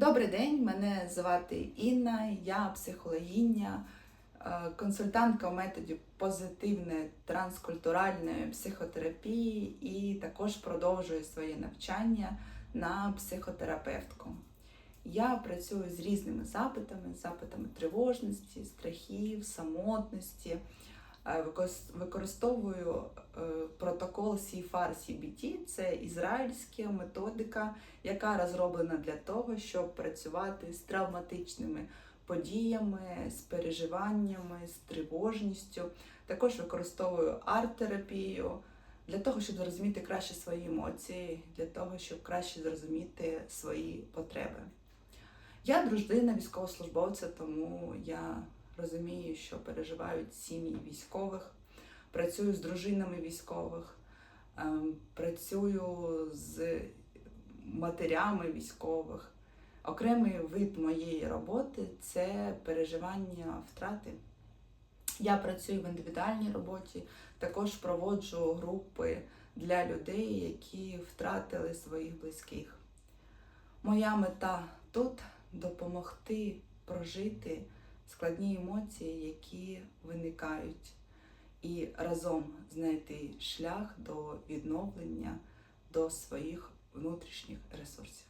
Добрий день, мене звати Інна, я психологиня, е, консультантка у методі позитивної транскультуральної психотерапії і також продовжую своє навчання на психотерапевтку. Я працюю з різними запитами, запитами тривожності, страхів, самотності. Е, Використовую протокол CFR CBT, це ізраїльська методика, яка розроблена для того, щоб працювати з травматичними подіями, з переживаннями, з тривожністю. Також використовую арт-терапію для того, щоб зрозуміти краще свої емоції, для того, щоб краще зрозуміти свої потреби. Я дружина військовослужбовця, тому я розумію, що переживають сім'ї військових, працюю з дружинами військових, ем, працюю з матерями військових. Окремий вид моєї роботи це переживання втрати. Я працюю в індивідуальній роботі, також проводжу групи для людей, які втратили своїх близьких. Моя мета тут допомогти прожити складні емоції, які виникають, і разом знайти шлях до відновлення до своїх внутрішніх ресурсів.